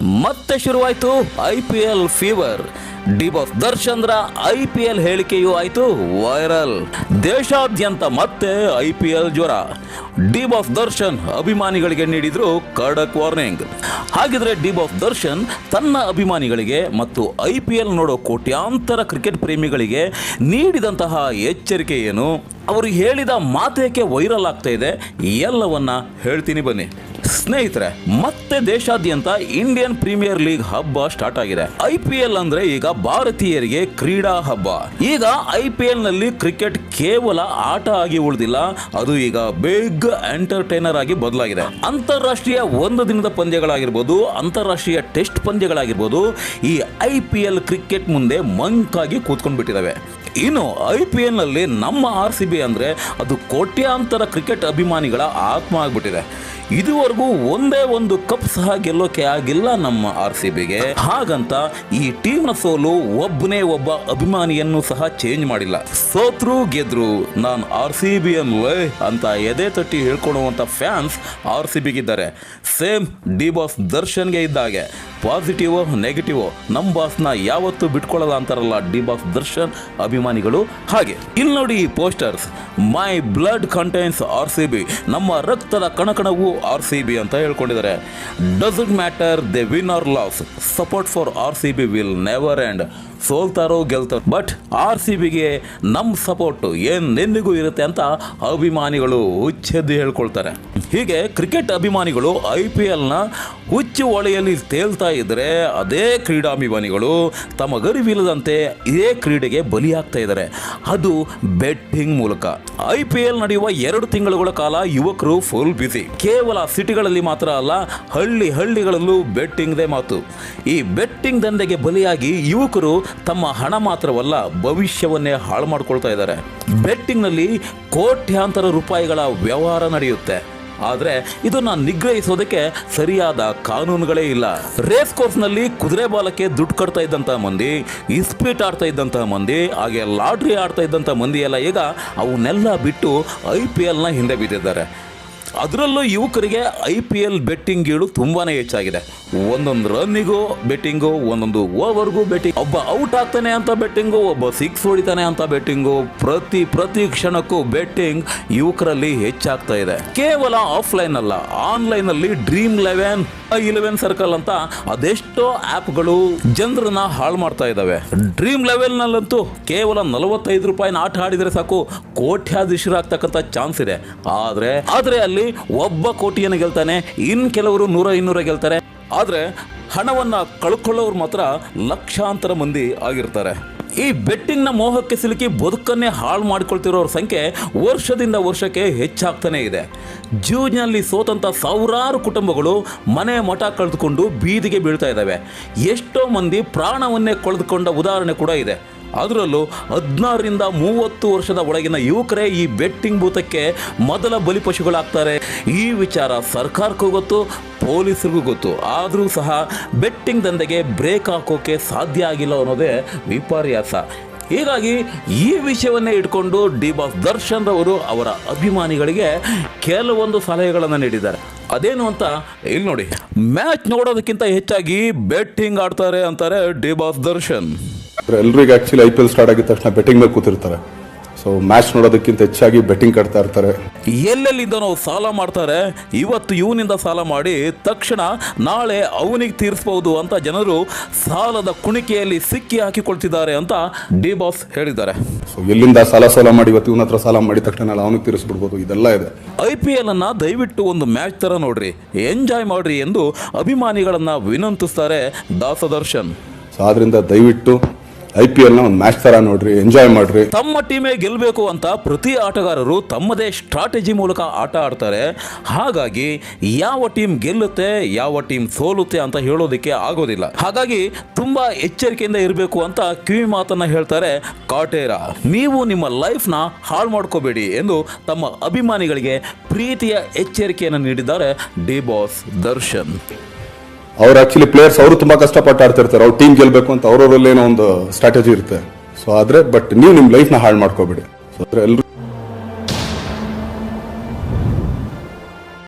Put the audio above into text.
ಮತ್ತೆ ಶುರುವಾಯಿತು I P L fever D Boss ದರ್ಶನ್ರ I P L ಹೇಳಿಕೆಯೂ ಆಯಿತು ವೈರಲ್ ದೇಶಾದ್ಯಂತ ಮತ್ತೆ ಐ ಪಿ ಎಲ್ ಜ್ವರ. ಡಿ ಬಾಸ್ ದರ್ಶನ್ ಅಭಿಮಾನಿಗಳಿಗೆ ನೀಡಿದ್ರು ಕಡಕ್ ವಾರ್ನಿಂಗ್ ಹಾಗಿದ್ರೆ ಡಿ ಬಾಸ್ ದರ್ಶನ್ ತನ್ನ ಅಭಿಮಾನಿಗಳಿಗೆ ಮತ್ತು ಐ ಪಿ ಎಲ್ ನೋಡೋ ಕೋಟ್ಯಾಂತರ ಕ್ರಿಕೆಟ್ ಪ್ರೇಮಿಗಳಿಗೆ ನೀಡಿದಂತಹ ಎಚ್ಚರಿಕೆ ಏನು? ಅವರು ಹೇಳಿದ ಮಾತೇಕೆ ವೈರಲ್ ಆಗ್ತಾ ಇದೆ? ಎಲ್ಲವನ್ನ ಹೇಳ್ತೀನಿ ಬನ್ನಿ. ಸ್ನೇಹಿತರೆ, ಮತ್ತೆ ದೇಶಾದ್ಯಂತ ಇಂಡಿಯನ್ ಪ್ರೀಮಿಯರ್ ಲೀಗ್ ಹಬ್ಬ ಸ್ಟಾರ್ಟ್ ಆಗಿದೆ. ಐ ಅಂದ್ರೆ ಈಗ ಭಾರತೀಯರಿಗೆ ಕ್ರೀಡಾ ಹಬ್ಬ. ಈಗ ಐ ನಲ್ಲಿ ಕ್ರಿಕೆಟ್ ಕೇವಲ ಆಟ ಆಗಿ ಉಳಿದಿಲ್ಲ, ಅದು ಈಗ ಬಿಗ್ ಎಂಟರ್ಟೈನರ್ ಆಗಿ ಬದಲಾಗಿದೆ. ಅಂತಾರಾಷ್ಟ್ರೀಯ ಒಂದು ದಿನದ ಪಂದ್ಯಗಳಾಗಿರ್ಬೋದು, ಅಂತಾರಾಷ್ಟ್ರೀಯ ಟೆಸ್ಟ್ ಪಂದ್ಯಗಳಾಗಿರ್ಬೋದು, ಈ ಐ ಕ್ರಿಕೆಟ್ ಮುಂದೆ ಮಂಕಾಗಿ ಕೂತ್ಕೊಂಡ್ಬಿಟ್ಟಿದ್ದಾವೆ ಇನ್ನು ಐ ಪಿ ಎಲ್ನಲ್ಲಿ ನಮ್ಮ ಆರ್ ಸಿ ಬಿ ಅಂದ್ರೆ ಅದು ಕೋಟ್ಯಾಂತರ ಕ್ರಿಕೆಟ್ ಅಭಿಮಾನಿಗಳ ಆತ್ಮ ಆಗ್ಬಿಟ್ಟಿದೆ. ಇದುವರೆಗೂ ಒಂದೇ ಒಂದು ಕಪ್ ಸಹ ಗೆಲ್ಲೋಕೆ ಆಗಿಲ್ಲ ನಮ್ಮ ಆರ್ ಸಿ ಬಿಗೆ. ಹಾಗಂತ ಈ ಟೀಮ್ನ ಸೋಲು ಒಬ್ಬನೇ ಒಬ್ಬ ಅಭಿಮಾನಿಯನ್ನು ಸಹ ಚೇಂಜ್ ಮಾಡಿಲ್ಲ. ಸೋತ್ರು ಗೆದ್ರು. ನಾನು ಆರ್ ಸಿ ಬಿ ಅನ್ವೇ ಅಂತ ಎದೆ ತಟ್ಟಿ ಹೇಳ್ಕೊಡುವಂತ ಫ್ಯಾನ್ಸ್ ಆರ್ ಸಿ ಬಿಗಿದ್ದಾರೆ. ಸೇಮ್ ಡಿ ಬಾಸ್ ದರ್ಶನ್ಗೆ ಇದ್ದಾಗೆ. ಪಾಸಿಟಿವ್ ನೆಗೆಟಿವ್ ನಮ್ಮ ಬಾಸ್ನ ಯಾವತ್ತೂ ಬಿಟ್ಕೊಳ್ಳಲ್ಲ ಅಂತಾರಲ್ಲ ಡಿ ಬಾಸ್ ದರ್ಶನ್ ಅಭಿಮಾನಿಗಳು. ಹಾಗೆ ಇಲ್ಲಿ ನೋಡಿ posters. My blood contains R C B. ನಮ್ಮ ರಕ್ತದ ಕಣಕಣವು ಆರ್ ಸಿ ಬಿ ಅಂತ ಹೇಳ್ಕೊಂಡಿದ್ದಾರೆ. Doesn't matter they win or loss. Support for R C B will never end. ಸೋಲ್ತಾರೋ ಗೆಲ್ತಾರೋ ಬಟ್ ಆರ್ ಸಿ ಬಿಗೆ ನಮ್ಮ ಸಪೋರ್ಟ್ ಏನೆಂದಿಗೂ ಇರುತ್ತೆ ಅಂತ ಅಭಿಮಾನಿಗಳು ಹುಚ್ಚೆದ್ದು ಹೇಳ್ಕೊಳ್ತಾರೆ. ಹೀಗೆ ಕ್ರಿಕೆಟ್ ಅಭಿಮಾನಿಗಳು ಐ ಪಿ ಎಲ್ನ ಹುಚ್ಚು ಹೊಳೆಯಲ್ಲಿ ತೇಲ್ತಾ ಇದ್ದರೆ ಅದೇ ಕ್ರೀಡಾಭಿಮಾನಿಗಳು ತಮ್ಮ ಗರಿವಿಲ್ಲದಂತೆ ಇದೇ ಕ್ರೀಡೆಗೆ ಬಲಿಯಾಗ್ತಾ ಇದ್ದಾರೆ. ಅದು ಬೆಟ್ಟಿಂಗ್ ಮೂಲಕ. ಐ ಪಿ ಎಲ್ ನಡೆಯುವ ಎರಡು ತಿಂಗಳುಗಳ ಕಾಲ ಯುವಕರು ಫುಲ್ ಬ್ಯುಸಿ ಕೇವಲ ಸಿಟಿಗಳಲ್ಲಿ ಮಾತ್ರ ಅಲ್ಲ, ಹಳ್ಳಿ ಹಳ್ಳಿಗಳಲ್ಲೂ ಬೆಟ್ಟಿಂಗ್ದೇ ಮಾತು. ಈ ಬೆಟ್ಟಿಂಗ್ ದಂಧೆಗೆ ಬಲಿಯಾಗಿ ಯುವಕರು ತಮ್ಮ ಹಣ ಮಾತ್ರವಲ್ಲ, ಭವಿಷ್ಯವನ್ನೇ ಹಾಳು ಮಾಡ್ಕೊಳ್ತಾ ಇದ್ದಾರೆ. ಬೆಟ್ಟಿಂಗ್ನಲ್ಲಿ ಕೋಟ್ಯಾಂತರ ರೂಪಾಯಿಗಳ ವ್ಯವಹಾರ ನಡೆಯುತ್ತೆ. ಆದರೆ ಇದನ್ನ ನಿಗ್ರಹಿಸೋದಕ್ಕೆ ಸರಿಯಾದ ಕಾನೂನುಗಳೇ ಇಲ್ಲ. ರೇಸ್ ಕೋರ್ಸ್ನಲ್ಲಿ ಕುದುರೆ ಬಾಲಕ್ಕೆ ದುಡ್ಡು ಕಟ್ತಾ ಇದ್ದಂಥ ಮಂದಿ, ಇಸ್ಪೀಟ್ ಆಡ್ತಾ ಇದ್ದಂಥ ಮಂದಿ, ಹಾಗೆ ಲಾಟ್ರಿ ಆಡ್ತಾ ಇದ್ದಂಥ ಮಂದಿ ಎಲ್ಲ ಈಗ ಅವನ್ನೆಲ್ಲ ಬಿಟ್ಟು ಐ ಪಿ ಎಲ್ನ ಹಿಂದೆ ಬಿದ್ದಿದ್ದಾರೆ. ಅದರಲ್ಲೂ ಯುವಕರಿಗೆ ಐ ಪಿ ಎಲ್ ಬೆಟ್ಟಿಂಗ್ ಗೀಳು ತುಂಬಾನೇ ಹೆಚ್ಚಾಗಿದೆ. ಒಂದೊಂದು ರನ್ನಿಗೂ ಬೆಟ್ಟಿಂಗು ಒಂದೊಂದು ಓವರ್ಗೂ ಬೆಟ್ಟಿಂಗ್ ಒಬ್ಬ ಔಟ್ ಆಗ್ತಾನೆ ಅಂತ ಬೆಟ್ಟಿಂಗು ಒಬ್ಬ ಸಿಕ್ಸ್ ಹೊಡಿತಾನೆ ಅಂತ ಬೆಟ್ಟಿಂಗು ಪ್ರತಿ ಪ್ರತಿ ಕ್ಷಣಕ್ಕೂ ಬೆಟ್ಟಿಂಗ್ ಯುವಕರಲ್ಲಿ ಹೆಚ್ಚಾಗ್ತಾ ಇದೆ. ಕೇವಲ ಆಫ್ಲೈನ್ ಅಲ್ಲ ಆನ್ಲೈನ್ ಅಲ್ಲಿ ಡ್ರೀಮ್ ಲೆವೆನ್ ಇಲೆವೆನ್ ಸರ್ಕಲ್ ಅಂತ ಅದೆಷ್ಟೋ ಆ್ಯಪ್ಗಳು ಜನರನ್ನ ಹಾಳು ಮಾಡ್ತಾ ಇದ್ದಾವೆ ಡ್ರೀಮ್ ಲೆವೆಲ್ನಲ್ಲಂತೂ ಕೇವಲ ನಲವತ್ತೈದು ರೂಪಾಯಿನ ಆಟ ಆಡಿದರೆ ಸಾಕು, ಕೋಟ್ಯಾಧೀಶರಾಗ್ತಕ್ಕಂಥ ಚಾನ್ಸ್ ಇದೆ. ಆದರೆ ಆದರೆ ಅಲ್ಲಿ ಒಬ್ಬ ಕೋಟಿಯನ್ನು ಗೆಲ್ತಾನೆ, ಇನ್ ಕೆಲವರು ನೂರ ಇನ್ನೂರ ಗೆಲ್ತಾರೆ. ಆದರೆ ಹಣವನ್ನ ಕಳ್ಕೊಳ್ಳೋರು ಮಾತ್ರ ಲಕ್ಷಾಂತರ ಮಂದಿ ಆಗಿರ್ತಾರೆ. ಈ ಬೆಟ್ಟಿಂಗ್ನ ಮೋಹಕ್ಕೆ ಸಿಲುಕಿ ಬದುಕನ್ನೇ ಹಾಳು ಮಾಡಿಕೊಳ್ತಿರೋರ ಸಂಖ್ಯೆ ವರ್ಷದಿಂದ ವರ್ಷಕ್ಕೆ ಹೆಚ್ಚಾಗ್ತಾನೇ ಇದೆ. ಜೂಜ್ನಲ್ಲಿ ಸೋತಂಥ ಸಾವಿರಾರು ಕುಟುಂಬಗಳು ಮನೆ ಮಠ ಕಳೆದುಕೊಂಡು ಬೀದಿಗೆ ಬೀಳ್ತಾ ಇದ್ದಾವೆ. ಎಷ್ಟೋ ಮಂದಿ ಪ್ರಾಣವನ್ನೇ ಕಳೆದುಕೊಂಡ ಉದಾಹರಣೆ ಕೂಡ ಇದೆ. ಅದರಲ್ಲೂ ಹದಿನಾರರಿಂದ ಮೂವತ್ತು ವರ್ಷದ ಒಳಗಿನ ಯುವಕರೇ ಈ ಬೆಟ್ಟಿಂಗ್ ಭೂತಕ್ಕೆ ಮೊದಲ ಬಲಿಪಶುಗಳಾಗ್ತಾರೆ. ಈ ವಿಚಾರ ಸರ್ಕಾರಕ್ಕೂ ಗೊತ್ತು, ಪೊಲೀಸರಿಗೂ ಗೊತ್ತು. ಆದರೂ ಸಹ ಬೆಟ್ಟಿಂಗ್ ದಂಧೆಗೆ ಬ್ರೇಕ್ ಹಾಕೋಕೆ ಸಾಧ್ಯ ಆಗಿಲ್ಲ ಅನ್ನೋದೇ ವಿಪರ್ಯಾಸ. ಹೀಗಾಗಿ ಈ ವಿಷಯವನ್ನೇ ಇಟ್ಕೊಂಡು ಡಿ ಬಾಸ್ ದರ್ಶನ್ ಅವರು ಅವರ ಅಭಿಮಾನಿಗಳಿಗೆ ಕೆಲವೊಂದು ಸಲಹೆಗಳನ್ನು ನೀಡಿದ್ದಾರೆ. ಅದೇನು ಅಂತ ಇಲ್ಲಿ ನೋಡಿ. ಮ್ಯಾಚ್ ನೋಡೋದಕ್ಕಿಂತ ಹೆಚ್ಚಾಗಿ ಬೆಟ್ಟಿಂಗ್ ಆಡ್ತಾರೆ ಅಂತಾರೆ ಡಿ ಬಾಸ್ ದರ್ಶನ್. ಎಲ್ರಿಗೂ actually I P L start ಆಗಿದ ತಕ್ಷಣ ಬೆಟ್ಟಿಂಗ್ ಮೇಲೆ ಕೂತಿರ್ತಾರೆ. ಸೊ ಮ್ಯಾಚ್ ನೋಡೋದಕ್ಕಿಂತ ಹೆಚ್ಚಾಗಿ ಬೆಟ್ಟಿಂಗ್ ಕಟ್ತಾ ಇರ್ತಾರೆ. ಎಲ್ಲೆಲ್ಲಿಂದನೋ ಸಾಲ ಮಾಡ್ತಾರೆ ಇವತ್ತು ಇವನಿಂದ ಸಾಲ ಮಾಡಿ ತಕ್ಷಣ ನಾಳೆ ಅವನಿಗೆ ತೀರಿಸಬಹುದು ಅಂತ ಜನರು ಸಾಲದ ಕುಣಿಕೆಯಲ್ಲಿ ಸಿಕ್ಕಿ ಹಾಕಿಕೊಳ್ತಿದ್ದಾರೆ ಅಂತ ಡಿ ಬಾಸ್ ಹೇಳಿದ್ದಾರೆ. ಸೊ ಎಲ್ಲಿಂದ ಸಾಲ ಸಾಲ ಮಾಡಿ ಇವತ್ತು ಇವನ ಹತ್ರ ಸಾಲ ಮಾಡಿ ತಕ್ಷಣ ನಾಳೆ ಅವನಿಗೆ ತೀರಿಸ್ಬಿಡ್ಬೋದು ಇದೆಲ್ಲ ಇದೆ. ಐ ಪಿ ಎಲ್ ಅನ್ನ ದಯವಿಟ್ಟು ಒಂದು ಮ್ಯಾಚ್ ತರ ನೋಡ್ರಿ ಎಂಜಾಯ್ ಮಾಡ್ರಿ ಎಂದು ಅಭಿಮಾನಿಗಳನ್ನ ವಿನಂತಿಸ್ತಾರೆ ದಾಸದರ್ಶನ್. ಸೊ ಆದ್ರಿಂದ ದಯವಿಟ್ಟು ಐ ಪಿ ಎಲ್ನ ಒಂದು ಮ್ಯಾಚ್ ಥರ ನೋಡ್ರಿ ಎಂಜಾಯ್ ಮಾಡ್ರಿ. ತಮ್ಮ ಟೀಮೇ ಗೆಲ್ಲಬೇಕು ಅಂತ ಪ್ರತಿ ಆಟಗಾರರು ತಮ್ಮದೇ ಸ್ಟ್ರಾಟಜಿ ಮೂಲಕ ಆಟ ಆಡ್ತಾರೆ. ಹಾಗಾಗಿ ಯಾವ ಟೀಮ್ ಗೆಲ್ಲುತ್ತೆ, ಯಾವ ಟೀಮ್ ಸೋಲುತ್ತೆ ಅಂತ ಹೇಳೋದಕ್ಕೆ ಆಗೋದಿಲ್ಲ. ಹಾಗಾಗಿ ತುಂಬಾ ಎಚ್ಚರಿಕೆಯಿಂದ ಇರಬೇಕು ಅಂತ ಕಿವಿ ಮಾತನ್ನ ಹೇಳ್ತಾರೆ ಕಾಟೇರ. ನೀವು ನಿಮ್ಮ ಲೈಫ್ನ ಹಾಳು ಮಾಡ್ಕೋಬೇಡಿ ಎಂದು ತಮ್ಮ ಅಭಿಮಾನಿಗಳಿಗೆ ಪ್ರೀತಿಯ ಎಚ್ಚರಿಕೆಯನ್ನು ನೀಡಿದ್ದಾರೆ ಡಿ ಬಾಸ್ ದರ್ಶನ್. ಅವ್ರು ಆಕ್ಚುಲಿ ಪ್ಲೇಯರ್ಸ್ ಅವರು ತುಂಬಾ ಕಷ್ಟಪಟ್ಟು ಆಡ್ತಿರ್ತಾರೆ. ಅವ್ರ ಟೀಮ್ ಗೆಲ್ಲಬೇಕು ಅಂತ ಅವ್ರವ್ರಲ್ಲಿ ಏನೋ ಒಂದು ಸ್ಟ್ರಾಟಜಿ ಇರುತ್ತೆ. ಸೊ ಆದ್ರೆ ಬಟ್ ನೀವು ನಿಮ್ಮ ಲೈಫ್ನ ಹಾಳು ಮಾಡ್ಕೋಬೇಡಿ. ಸೊ ಎಲ್ಲರೂ